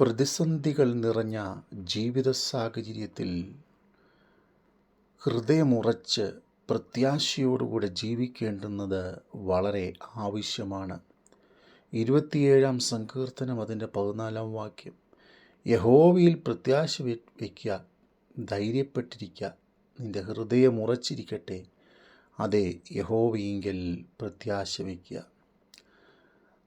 പ്രതിസന്ധികൾ നിറഞ്ഞ ജീവിത സാഹചര്യത്തിൽ ഹൃദയമുറച്ച് പ്രത്യാശയോടുകൂടെ ജീവിക്കേണ്ടുന്നത് വളരെ ആവശ്യമാണ്. ഇരുപത്തിയേഴാം സങ്കീർത്തനം അതിന്റെ പതിനാലാം വാക്യം. യഹോവയിൽ പ്രത്യാശ വയ്ക്കുക ധൈര്യപ്പെട്ടിരിക്കുക നിന്റെ ഹൃദയം അതെ യഹോവയെങ്കിൽ പ്രത്യാശ വയ്ക്കുക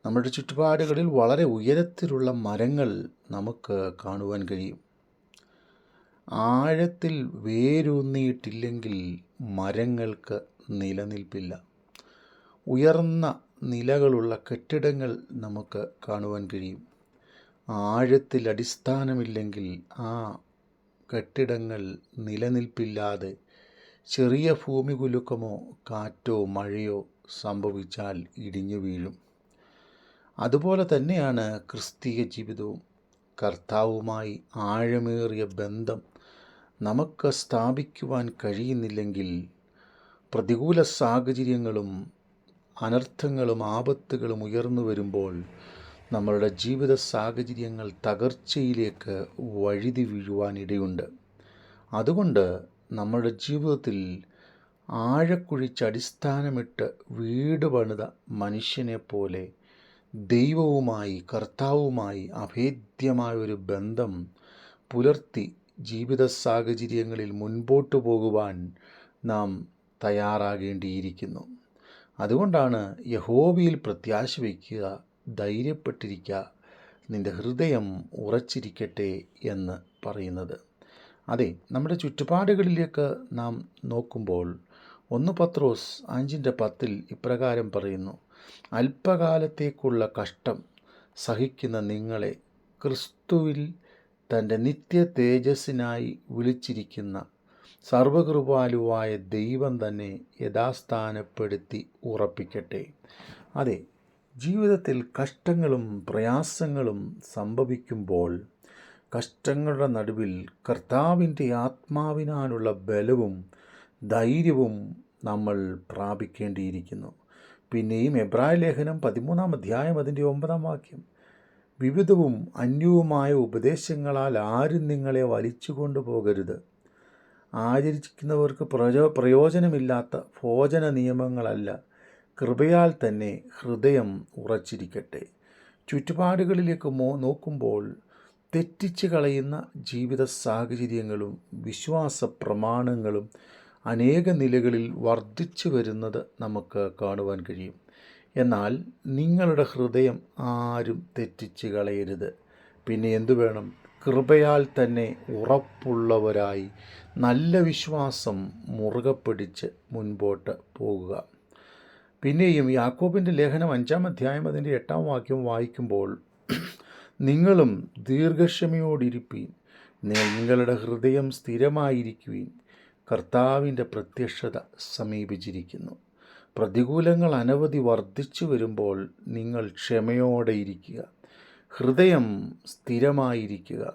നമ്മുടെ ചുറ്റുപാടുകളിൽ വളരെ ഉയരത്തിലുള്ള മരങ്ങൾ നമുക്ക് കാണുവാൻ കഴിയും. ആഴത്തിൽ വേരൂന്നിയിട്ടില്ലെങ്കിൽ മരങ്ങൾക്ക് നിലനിൽപ്പില്ല. ഉയർന്ന നിലകളുള്ള കെട്ടിടങ്ങൾ നമുക്ക് കാണുവാൻ കഴിയും. ആഴത്തിൽ അടിസ്ഥാനമില്ലെങ്കിൽ ആ കെട്ടിടങ്ങൾ നിലനിൽപ്പില്ലാതെ ചെറിയ ഭൂമി കുലുക്കമോ കാറ്റോ മഴയോ സംഭവിച്ചാൽ ഇടിഞ്ഞു വീഴും. അതുപോലെ തന്നെയാണ് ക്രിസ്തീയ ജീവിതവും. കർത്താവുമായി ആഴമേറിയ ബന്ധം നമുക്ക് സ്ഥാപിക്കുവാൻ കഴിയുന്നില്ലെങ്കിൽ പ്രതികൂല സാഹചര്യങ്ങളും അനർത്ഥങ്ങളും ആപത്തുകളും ഉയർന്നു വരുമ്പോൾ നമ്മളുടെ ജീവിത സാഹചര്യങ്ങൾ തകർച്ചയിലേക്ക് വഴുതി വീഴുവാനിടയുണ്ട്. അതുകൊണ്ട് നമ്മുടെ ജീവിതത്തിൽ ആഴക്കുഴിച്ച് അടിസ്ഥാനമിട്ട് വീട് പണിത മനുഷ്യനെ പോലെ ദൈവവുമായി കർത്താവുമായി അഭേദ്യമായൊരു ബന്ധം പുലർത്തി ജീവിത സാഹചര്യങ്ങളിൽ മുൻപോട്ട് പോകുവാൻ നാം തയ്യാറാകേണ്ടിയിരിക്കുന്നു. അതുകൊണ്ടാണ് യഹോവയിൽ പ്രത്യാശ വയ്ക്കുക ധൈര്യപ്പെട്ടിരിക്കുക നിന്റെ ഹൃദയം ഉറച്ചിരിക്കട്ടെ എന്ന് പറയുന്നത്. അതെ നമ്മുടെ ചുറ്റുപാടുകളിലേക്ക് നാം നോക്കുമ്പോൾ ഒന്ന് പത്രോസ് അഞ്ചിന്റെ പത്തിൽ ഇപ്രകാരം പറയുന്നു. അല്പകാലത്തേക്കുള്ള കഷ്ടം സഹിക്കുന്ന നിങ്ങളെ ക്രിസ്തുവിൽ തന്റെ നിത്യ തേജസ്സിനായി വിളിച്ചിരിക്കുന്ന സർവകൃപാലുവായ ദൈവം തന്നെ യഥാസ്ഥാനപ്പെടുത്തി ഉറപ്പിക്കട്ടെ. അതെ ജീവിതത്തിൽ കഷ്ടങ്ങളും പ്രയാസങ്ങളും സംഭവിക്കുമ്പോൾ കഷ്ടങ്ങളുടെ നടുവിൽ കർത്താവിന്റെ ആത്മാവിനാലുള്ള ബലവും ധൈര്യവും നമ്മൾ പ്രാപിക്കേണ്ടിയിരിക്കുന്നു. പിന്നെയും എബ്രായ ലേഖനം പതിമൂന്നാം അധ്യായം അതിന്റെ ഒമ്പതാം വാക്യം. വിവിധവും അന്യവുമായ ഉപദേശങ്ങളാൽ ആരും നിങ്ങളെ വലിച്ചു കൊണ്ടുപോകരുത് ആചരിക്കുന്നവർക്ക് പ്രയോ പ്രയോജനമില്ലാത്ത ഭോജന നിയമങ്ങളല്ല. കൃപയാൽ തന്നെ ഹൃദയം ഉറച്ചിരിക്കട്ടെ. ചുറ്റുപാടുകളിലേക്ക് മോ നോക്കുമ്പോൾ തെറ്റിച്ച് കളയുന്ന ജീവിത സാഹചര്യങ്ങളും വിശ്വാസ പ്രമാണങ്ങളും അനേക നിലകളിൽ വർദ്ധിച്ചു വരുന്നത് നമുക്ക് കാണുവാൻ കഴിയും. എന്നാൽ നിങ്ങളുടെ ഹൃദയം ആരും തെറ്റിച്ച് കളയരുത്. പിന്നെ എന്തു വേണം? കൃപയാൽ തന്നെ ഉറപ്പുള്ളവരായി നല്ല വിശ്വാസം മുറുകെ പിടിച്ച് മുൻപോട്ട് പോകുക. പിന്നെയും യാക്കോബിന്റെ ലേഖനം അഞ്ചാം അധ്യായം അതിന്റെ എട്ടാം വാക്യം വായിക്കുമ്പോൾ നിങ്ങളും ദീർഘക്ഷമയോടിരിപ്പീൻ. നിങ്ങളുടെ ഹൃദയം സ്ഥിരമായിരിക്കുവീൻ. കർത്താവിന്റെ പ്രത്യക്ഷത സമീപിച്ചിരിക്കുന്നു. പ്രതികൂലങ്ങൾ അനവധി വർദ്ധിച്ചു വരുമ്പോൾ നിങ്ങൾ ക്ഷമയോടെ ഇരിക്കുക. ഹൃദയം സ്ഥിരമായിരിക്കുക.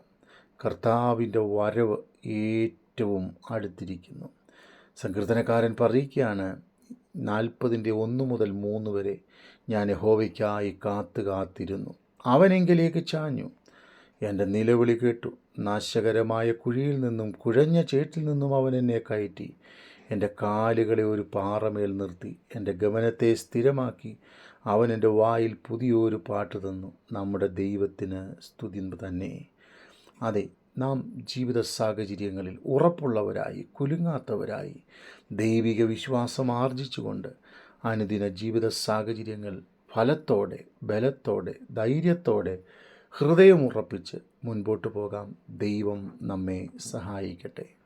കർത്താവിന്റെ വരവ് ഏറ്റവും അടുത്തിരിക്കുന്നു. സങ്കീർത്തനക്കാരൻ പറയുകയാണ് നാൽപ്പതിന്റെ ഒന്ന് മുതൽ മൂന്ന് വരെ ഞാൻ യഹോവയ്ക്കായി കാത്തു കാത്തിരുന്നു അവനെങ്കിലേക്ക് ചാഞ്ഞു. എന്റെ നിലവിളി കേട്ടു. നാശകരമായ കുഴിയിൽ നിന്നും കുഴഞ്ഞ ചേറ്റിൽ നിന്നും അവൻ എന്നെ കയറ്റി. എന്റെ കാലുകളെ ഒരു പാറമേൽ നിർത്തി. എന്റെ ഗമനത്തെ സ്ഥിരമാക്കി. അവൻ എന്റെ വായിൽ പുതിയൊരു പാട്ട് തന്നു. നമ്മുടെ ദൈവത്തിന് സ്തുതി തന്നെ. അതെ നാം ജീവിത സാഹചര്യങ്ങളിൽ ഉറപ്പുള്ളവരായി കുലുങ്ങാത്തവരായി ദൈവിക വിശ്വാസം ആർജിച്ചുകൊണ്ട് അനുദിന ജീവിത സാഹചര്യങ്ങൾ ഫലത്തോടെ ബലത്തോടെ ധൈര്യത്തോടെ ഹൃദയമുറപ്പിച്ച് മുൻപോട്ട് പോകാം. ദൈവം നമ്മെ സഹായിക്കട്ടെ.